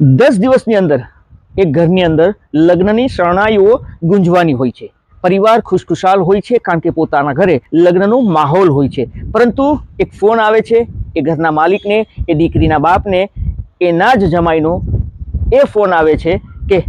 દસ દિવસની અંદર એ ઘરની અંદર લગ્નની શરણાઈઓ ગુંજવાની હોય છે. પરિવાર ખુશખુશાલ હોય છે કારણ કે પોતાના ઘરે લગ્નનો માહોલ હોય છે. પરંતુ એક ફોન આવે છે, એ ઘરના માલિકને, એ દીકરીના બાપને, એના જ જમાઈનો એ ફોન આવે છે કે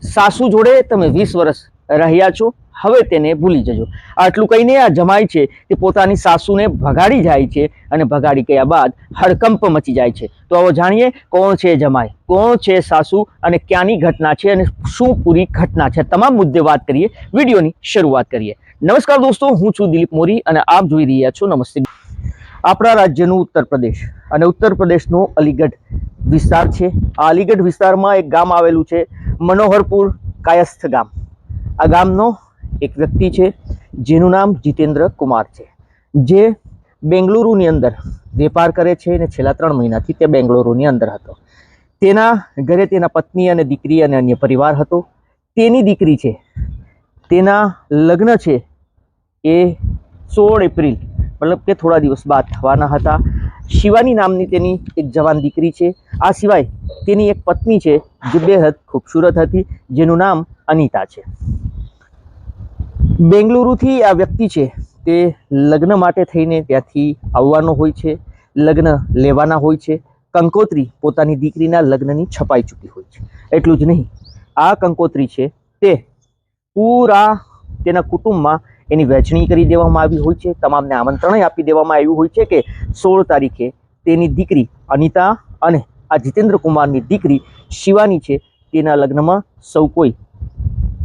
સાસુ જોડે તમે વીસ વર્ષ રહ્યા છો, હવે તેને ભૂલી જજો. આટલું કહીને આ જમાય છે તે પોતાની સાસુને ભગાડી જાય છે અને ભગાડી ગયા બાદ હડકંપ મચી જાય છે. તો આવો જાણીએ કોણ છે જમાય કોણ છે સાસુ અને ક્યાંની ઘટના છે અને શું પૂરી ઘટના છે. તમામ મુદ્દે વાત કરીએ, વિડીયોની શરૂઆત કરીએ. નમસ્કાર દોસ્તો, હું છું દિલીપ મોરી અને આપ જોઈ રહ્યા છો નમસ્તે. આપણા રાજ્યનું ઉત્તર પ્રદેશ અને ઉત્તર પ્રદેશનો અલીગઢ વિસ્તાર છે. આ અલીગઢ વિસ્તારમાં એક ગામ આવેલું છે, મનોહરપુર કાયસ્થ ગામ. આ ગામનો એક વ્યક્તિ છે, જેનું નામ જીતેન્દ્ર કુમાર છે. જે બેંગલુરુની અંદર વેપાર કરે છે અને છેલ્લા ત્રણ મહિનાથી તે બેંગલુરુની અંદર હતો. તેના ઘરે તેના પત્ની અને દીકરી અને અન્ય પરિવાર હતો. તેની દીકરી છે, તેના લગ્ન છે એ સોળ એપ્રિલ મતલબ કે થોડા દિવસ બાદ થવાના હતા. શિવાની નામની તેની એક જવાન દીકરી છે. આ સિવાય તેની એક પત્ની છે, જે બેહદ ખૂબસૂરત હતી, જેનું નામ અનિતા છે. બેંગલુરુથી આ વ્યક્તિ છે, તે લગ્ન માટે થઈને ત્યાંથી આવવાનો હોય છે, લગ્ન લેવાના હોય છે. કંકોત્રી પોતાની દીકરીના લગ્નની છપાઈ ચૂકી હોય છે. એટલું જ નહીં, આ કંકોત્રી છે, તે પૂરા તેના કુટુંબમાં એની વહેંચણી કરી દેવામાં આવી હોય છે. તમામને આમંત્રણ આપી દેવામાં આવ્યું હોય છે કે સોળ તારીખે તેની દીકરી અનિતા અને આ જીતેન્દ્ર કુમારની દીકરી શિવાની છે. તેના લગ્નમાં સૌ કોઈ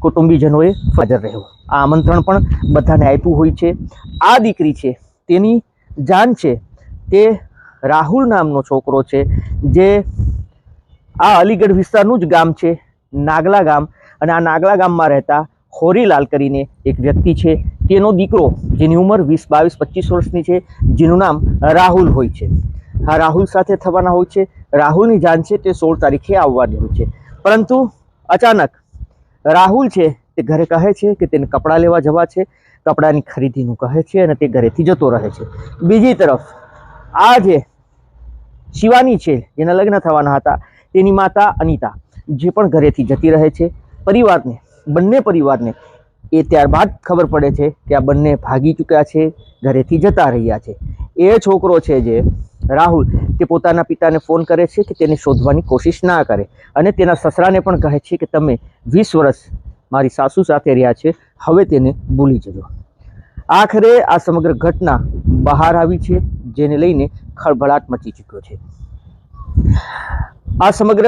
કુટુંબીજનોએ હાજર રહેવું. આ આમંત્રણ પણ બધાને આપ્યું હોય છે. આ દીકરી છે, તેની જાન છે, તે રાહુલ નામનો છોકરો છે, જે આ અલીગઢ વિસ્તારનું જ ગામ છે, નાગલા ગામ. અને આ નાગલા ગામમાં રહેતા હોરીલાલ કરીને એક વ્યક્તિ છે. તેનો દીકરો, જેની ઉંમર વીસ, બાવીસ, પચીસ વર્ષની છે, જેનું નામ રાહુલ હોય છે. આ રાહુલ સાથે થવાના હોય છે. રાહુલની જાન છે તે સોળ તારીખે આવવાની હોય છે. પરંતુ અચાનક રાહુલ છે તે ઘરે કહે છે કે તેને કપડાં લેવા જવા છે. કપડાની ખરીદીનું કહે છે અને તે ઘરેથી જતો રહે છે. બીજી તરફ, આ જે શિવાની છે, જેના લગ્ન થવાના હતા, તેની માતા અનિતા, જે પણ ઘરેથી જતી રહે છે, પરિવારને, બંને પરિવારને એ ત્યારબાદ ખબર પડે છે કે આ બંને ભાગી ચૂક્યા છે, ઘરેથી જતા રહ્યા છે. એ છોકરો છે જે, રાહુલ, તે પોતાના પિતાને ફોન કરે છે કે તેને શોધવાની કોશિશ ના કરે અને તેના સસરાને પણ કહે છે કે તમે વીસ વર્ષ મારી સાસુ સાથે રહ્યા છે, હવે તેને ભૂલી જજો. આખરે આ સમગ્ર ઘટના બહાર આવી છે, જેને લઈને ખળભળાટ મચી ચૂક્યો છે. આ સમગ્ર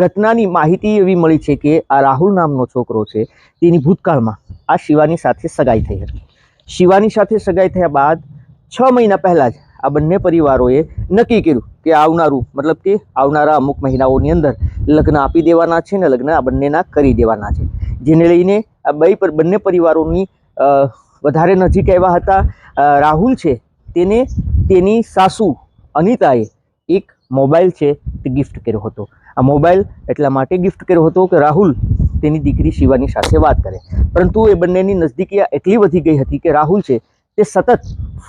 ઘટનાની માહિતી એવી મળી છે કે આ રાહુલ નામનો છોકરો છે. તેની ભૂતકાળમાં આ શિવાની સાથે સગાઈ થઈ હતી. શિવાની સાથે સગાઈ થયા બાદ છ મહિના પહેલાં જ આ બંને પરિવારોએ નક્કી કર્યું કે આવનારું, મતલબ કે આવનારા અમુક મહિનાઓની અંદર લગ્ન આપી દેવાના છે ને લગ્ન આ બંનેના કરી દેવાના છે. જેને લઈને આ બે પર, બંને પરિવારોની વધારે નજીક આવ્યા હતા. રાહુલ છે તેને, તેની સાસુ અનિતાએ એક મોબાઈલ છે તે ગિફ્ટ કર્યો હતો. આ મોબાઈલ એટલા માટે ગિફ્ટ કર્યો હતો કે રાહુલ તેની દીકરી શિવાની સાથે વાત કરે. પરંતુ એ બંનેની નજદીકી એટલી વધી ગઈ હતી કે રાહુલ છે તે સતત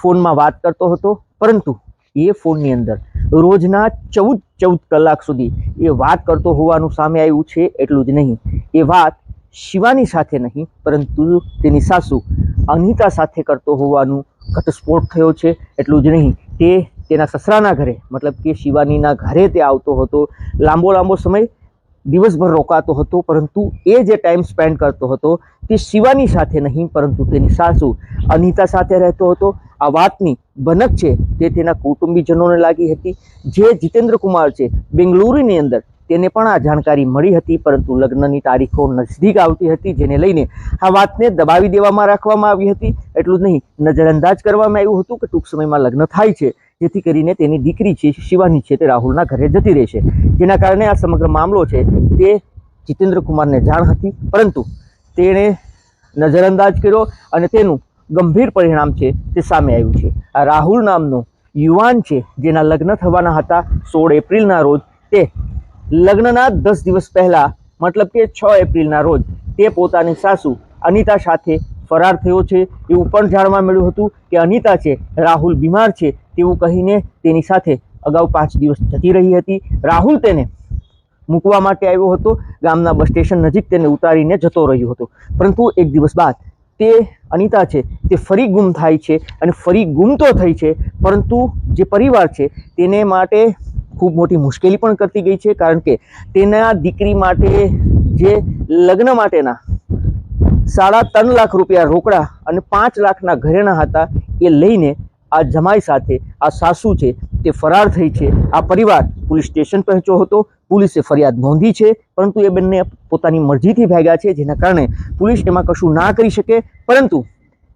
ફોનમાં વાત કરતો હતો, પરંતુ એ ફોનની અંદર રોજના ચૌદ ચૌદ કલાક સુધી એ વાત કરતો હોવાનું સામે આવ્યું છે એટલું જ નહીં. એ વાત શિવાની સાથે નહીં, પરંતુ તેની સાસુ અનિતા સાથે કરતો હોવાનું ઘટસ્ફોટ થયો છે એટલું જ નહીં. તે તેના સસરાના ઘરે, મતલબ કે શિવાનીના ઘરે તે આવતો હતો. લાંબો લાંબો સમય દિવસભર રોકાતો હતો, પરંતુ એ જે ટાઈમ સ્પેન્ડ કરતો હતો તે શિવાની સાથે નહીં, પરંતુ તેની સાસુ અનિતા સાથે રહેતો હતો. આ વાતની ભનક છે તે તેના કુટુંબીજનોને લાગી હતી. જે જીતેન્દ્ર કુમાર છે, બેંગલુરુની અંદર તેને પણ આ જાણકારી મળી હતી, પરંતુ લગ્નની તારીખો નજદીક આવતી હતી, જેને લઈને આ વાતને દબાવી દેવામાં રાખવામાં આવી હતી. એટલું જ નહીં, નજરઅંદાજ કરવામાં આવ્યું હતું કે ટૂંક સમયમાં લગ્ન થાય છે, જેથી કરીને તેની દીકરી છે, શિવાની છે, તે રાહુલના ઘરે જતી રહેશે. જેના કારણે આ સમગ્ર મામલો છે, તે જીતેન્દ્ર કુમારને જાણ હતી, પરંતુ તેણે નજરઅંદાજ કર્યો અને તેનું ગંભીર પરિણામ છે, તે સામે આવ્યું છે. આ રાહુલ નામનો યુવાન છે, જેના લગ્ન થવાના હતા સોળ એપ્રિલના રોજ, તે લગ્નના દસ દિવસ પહેલાં, મતલબ કે છ એપ્રિલના રોજ, તે પોતાની સાસુ અનિતા સાથે ફરાર થયો છે. એવું પણ જાણવા મળ્યું હતું કે અનિતા છે, રાહુલ બીમાર છે તેવું કહીને તેની સાથે અગાઉ પાંચ દિવસ જતી રહી હતી. રાહુલ તેને મૂકવા માટે આવ્યો હતો. ગામના બસ સ્ટેશન નજીક તેને ઉતારીને જતો રહ્યો હતો. પરંતુ એક દિવસ બાદ તે અનિતા છે, તે ફરી ગુમ થાય છે અને ફરી ગુમ તો થઈ છે, પરંતુ જે પરિવાર છે, તેને માટે ખૂબ મોટી મુશ્કેલી પણ કરતી ગઈ છે, કારણ કે તેના દીકરી માટે જે લગ્ન માટેના સાડા ત્રણ લાખ રૂપિયા રોકડા અને પાંચ લાખના ઘરેણા હતા, એ લઈને આ જમાઈ સાથે આ સાસુ છે તે ફરાર થઈ છે. આ પરિવાર પોલીસ સ્ટેશન પહોંચ્યો હતો. પોલીસે ફરિયાદ નોંધી છે, પરંતુ એ બંને પોતાની મરજીથી ભાગ્યા છે, જેના કારણે પોલીસ એમાં કશું ના કરી શકે. પરંતુ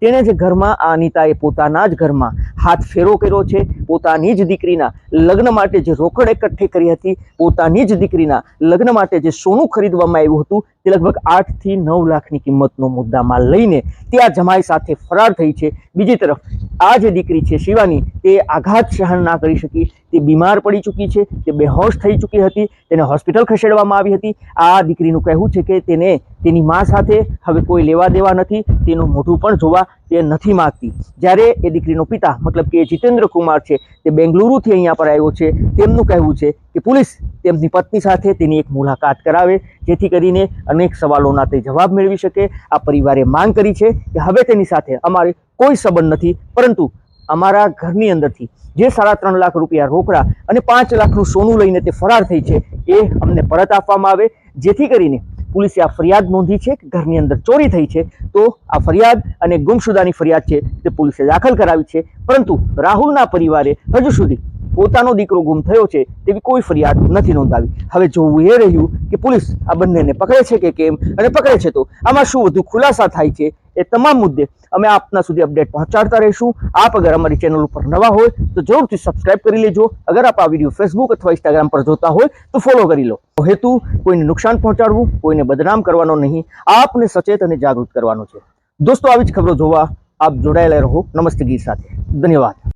તેણે જે ઘરમાં આ અનિતાએ પોતાના જ ઘરમાં હાથ ફેરો કર્યો છે. પોતાની જ દીકરીના લગ્ન માટે જે રોકડ એકઠી કરી હતી, પોતાની જ દીકરીના લગ્ન માટે જે સોનું ખરીદવામાં આવ્યું હતું તે લગભગ આઠથી નવ લાખની કિંમતનો મુદ્દામાં લઈને ત્યાં જમાઈ સાથે ફરાર થઈ છે. બીજી તરફ, આ જે દીકરી છે શિવાની, તે આઘાત સહન ના કરી શકી. તે બીમાર પડી ચૂકી છે, તે બેહોશ થઈ ચૂકી હતી, તેને હોસ્પિટલ ખસેડવામાં આવી હતી. આ દીકરીનું કહેવું છે કે તેને તેની મા સાથે હવે કોઈ લેવા દેવા નથી, તેનું મોઢું પણ જોવા તે નથી માગતી. જ્યારે એ દીકરીનો પિતા, મતલબ કે જીતેન્દ્ર કુમાર છે, તે બેંગલુરુથી અહીંયા પર આવ્યો છે. તેમનું કહેવું છે કે પોલીસ તેમની પત્ની સાથે તેની એક મુલાકાત કરાવે, જેથી કરીને અનેક સવાલોના તે જવાબ મેળવી શકે. આ પરિવારે માંગ કરી છે કે હવે તેની સાથે અમારે કોઈ સંબંધ નથી, પરંતુ અમારા ઘરની અંદરથી જે સાડા ત્રણ લાખ રૂપિયા રોકડા અને પાંચ લાખનું સોનું લઈને તે ફરાર થઈ છે, એ અમને પરત આપવામાં આવે. જેથી કરીને પોલીસે આ ફરિયાદ નોંધી છે કે ઘરની અંદર ચોરી થઈ છે. તો આ ફરિયાદ અને ગુમશુદાની ફરિયાદ છે તે પોલીસે દાખલ કરાવી છે. પરંતુ રાહુલના પરિવારે હજુ સુધી પોતાનો દીકરો ગુમ થયો છે તેવી કોઈ ફરિયાદ નથી નોંધાવી. હવે જોવું એ રહ્યું કે પોલીસ આ બંનેને પકડે છે કે કેમ અને પકડે છે તો આમાં શું વધુ ખુલાસા થાય છે એ તમામ મુદ્દે અમે આપના સુધી અપડેટ પહોંચાડતા રહીશું. આપ અગર અમારી ચેનલ ઉપર નવા હોય તો જરૂરથી સબસ્ક્રાઇબ કરી લેજો. અગર આપ આ વીડિયો ફેસબુક અથવા ઇન્સ્ટાગ્રામ પર જોતા હોય તો ફોલો કરી લો. હેતુ કોઈને નુકસાન પહોંચાડવું, કોઈને બદનામ કરવાનો નહીં. આપને સચેત અને જાગૃત કરવાનો છે. દોસ્તો, આવી જ ખબરો જોવા આપ જોડાયેલા રહો. નમસ્તે ગીત સાથે. ધન્યવાદ.